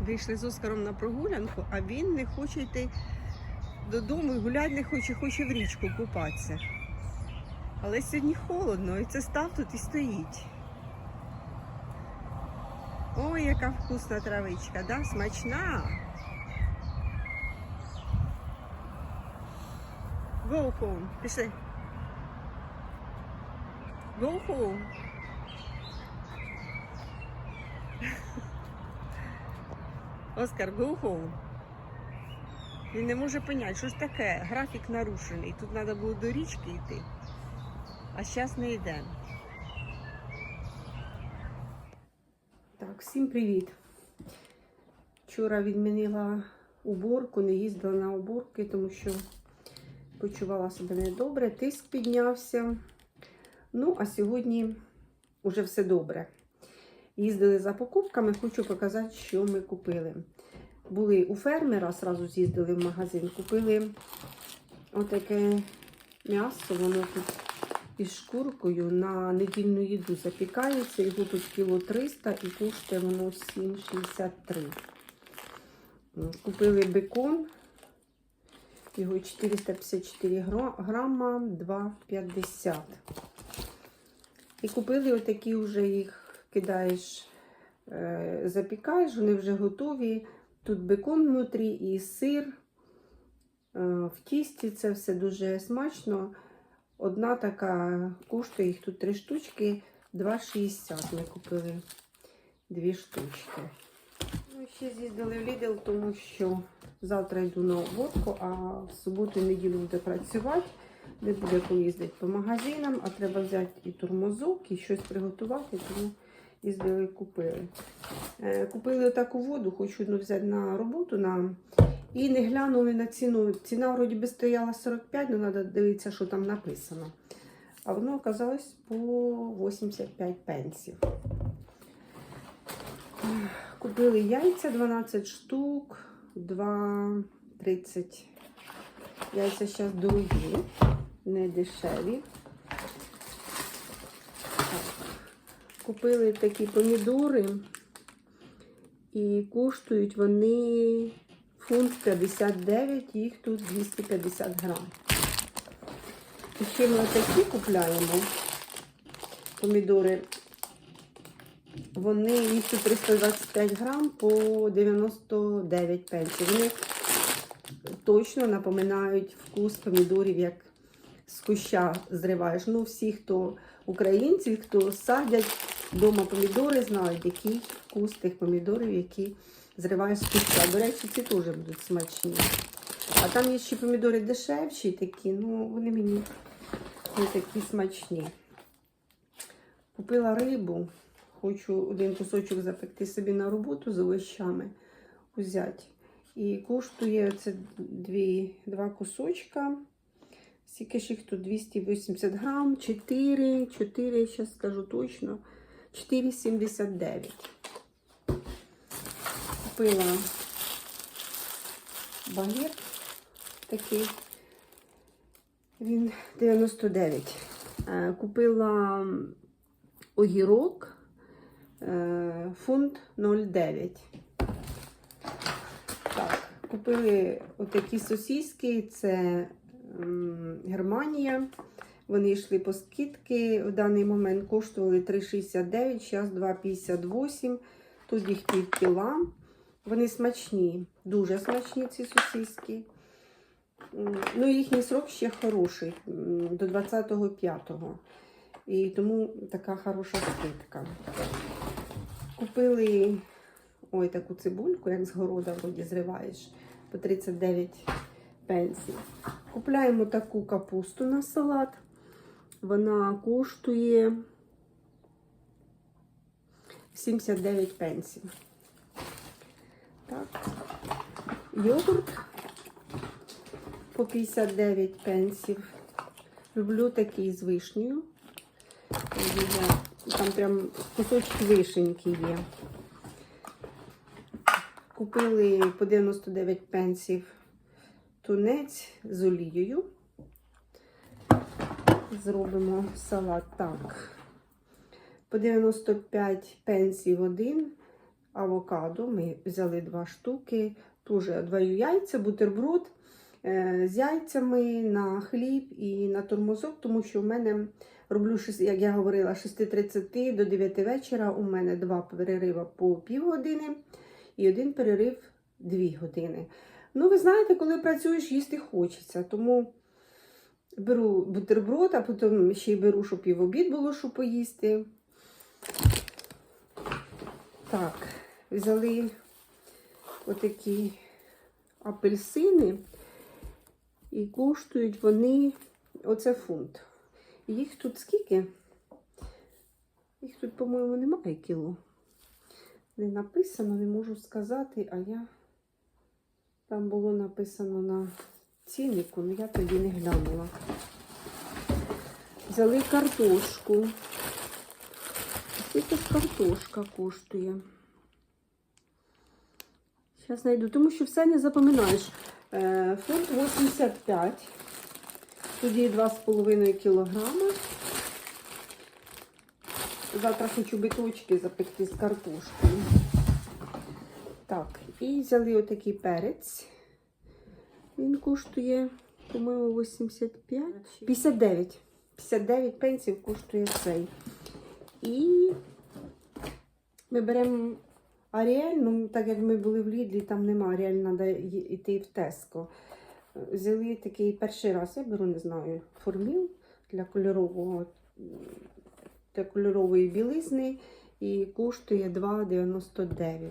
Вийшли з Оскаром на прогулянку, а він не хоче йти додому і гуляти не хоче, хоче в річку купатися. Але сьогодні холодно, і це став тут і стоїть. Ой, яка вкусна травичка, да? Смачна. Go home. Пішли. Go home. Оскар, go home. Він не може поняти, що ж таке, графік нарушений. Тут треба було до річки йти, а зараз не йдемо. Так, всім привіт. Вчора відмінила уборку, не їздила на уборки, тому що почувала себе недобре, тиск піднявся. Ну, а сьогодні вже все добре. Їздили за покупками, хочу показати, що ми купили. Були у фермера, зразу з'їздили в магазин, купили отаке м'ясо, воно тут із шкуркою на недільну їду запікається. Його тут кіло 300 і коштує воно 7,63. Купили бекон, його 454 гра- грама, 2,50. І купили отакі вже їх кидаєш, е, запікаєш, вони вже готові. Тут бекон внутрі і сир. Е, В тісті це все дуже смачно. Одна така коштує їх тут три штучки, 2,60 ми купили дві штучки. Ну, ще з'їздили в Lidl, тому що завтра йду на уборку, а в суботу і неділю буде працювати. Не буде коли їздити по магазинам, а треба взяти і турмозок, і щось приготувати, тому їздили і купили. Е, Купили таку воду, хочу одну взяти на роботу нам. І не глянули на ціну. Ціна вроді би стояла 45, але треба дивитися, що там написано. А воно оказалось по 85 пенсів. Купили яйця 12 штук, 2,30. Яйця зараз дорогі, не дешеві. Так. Купили такі помідори і коштують вони фунт 59, їх тут 250 грам. І ще ми такі купляємо помідори. Вони їх тут 325 грам по 99 пенсів. Вони точно напоминають вкус помідорів, як з куща зриваєш. Ну, всі, хто українці, хто садять вдома помідори, знають, який вкус тих помідорів, які зриваєш з куща. До речі, ці теж будуть смачні. А там є ще помідори дешевші такі, ну вони мені не такі смачні. Купила рибу. Хочу один кусочок запекти собі на роботу з овощами взяти. І коштує це дві, два кусочка. Скільки ж їх тут 280 грам, 4, 4, зараз скажу точно, 4,79. Купила багет такий. Він 99. Е, Купила огірок е, фунт 0,9. Так, купили отакі сосиски, це Германія. Вони йшли по скидки. В даний момент коштували 3,69, зараз 2,58. Тут їх пів кіла. Вони смачні, дуже смачні ці сосиски. Ну, їхній срок ще хороший, до 25-го. І тому така хороша скидка. Купили ой, таку цибульку, як з города вроді зриваєш, по 39 пенсій. Купляємо таку капусту на салат. Вона коштує 79 пенсій. Так. Йогурт по 59 пенсів. Люблю такий з вишнею. Там прям кусочки вишеньки є. Купили по 99 пенсів тунець з олією. Зробимо салат так. По 95 пенсів один, авокадо. Ми взяли два штуки, теж двою яйця, бутерброд е, з яйцями на хліб і на тормозок, тому що в мене роблю, як я говорила, з 6.30 до 9 вечора. У мене два перерива по півгодини і один перерив 2 години. Ну, ви знаєте, коли працюєш, їсти хочеться. Тому беру бутерброд, а потім ще й беру, щоб і в обід було, що поїсти. Так, взяли отакі апельсини і коштують вони оце фунт. Їх тут скільки? Їх тут, по-моєму, немає кіло. Не написано, не можу сказати, а я там було написано на ціннику, але я тоді не глянула. Взяли картошку. Скільки ж картошка коштує? Зараз знайду, тому що все не запам'ятаєш. Е, Фунт 85. Тоді 2,5 кілограми. Завтра хочу биточки запекти з картошкою. Так, і взяли отакий перець. Він коштує, по-моєму, 85. 59. 59 пенсів коштує цей. І ми беремо Аріель, ну так як ми були в Лідлі, там нема Аріель, треба йти в Теско. Взяли такий перший раз, я беру, не знаю, форміл для кольорового для кольорової білизни і коштує 2,99.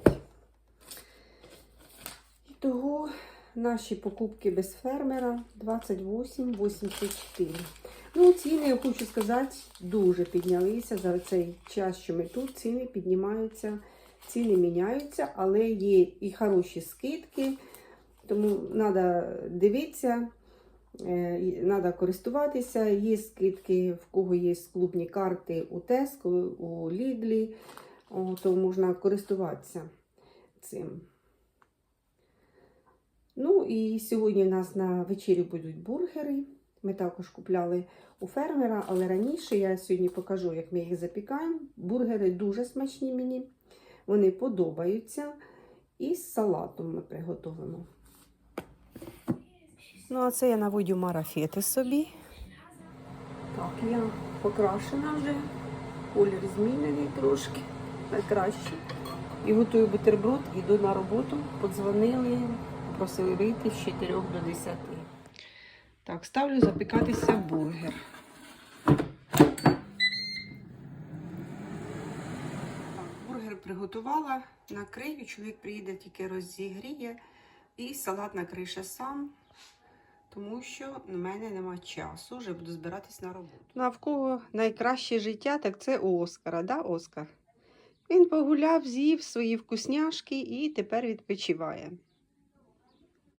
І того наші покупки без фермера 28,84. Ну, ціни, я хочу сказати, дуже піднялися за цей час, що ми тут. Ціни піднімаються, ціни міняються, але є і хороші скидки, тому треба дивитися, треба користуватися. Є скидки, в кого є клубні карти у Теско, у Лідлі, то можна користуватися цим. Ну і сьогодні в нас на вечері будуть бургери. Ми також купляли у фермера, але раніше я сьогодні покажу, як ми їх запікаємо. Бургери дуже смачні мені, вони подобаються. І з салатом ми приготуємо. Ну, а це я наводю марафети собі. Так, я покрашена вже, колір змінений трошки, найкраще. І готую бутерброд, іду на роботу, подзвонили, попросили з 4 до 10. Так, ставлю запікатися бургер. Бургер приготувала, накрию, чоловік приїде, тільки розігріє. І салат накрише сам, тому що в мене нема часу, вже буду збиратись на роботу. Ну, а в кого найкраще життя, так це у Оскара, да, Оскар? Він погуляв, з'їв свої вкусняшки і тепер відпочиває.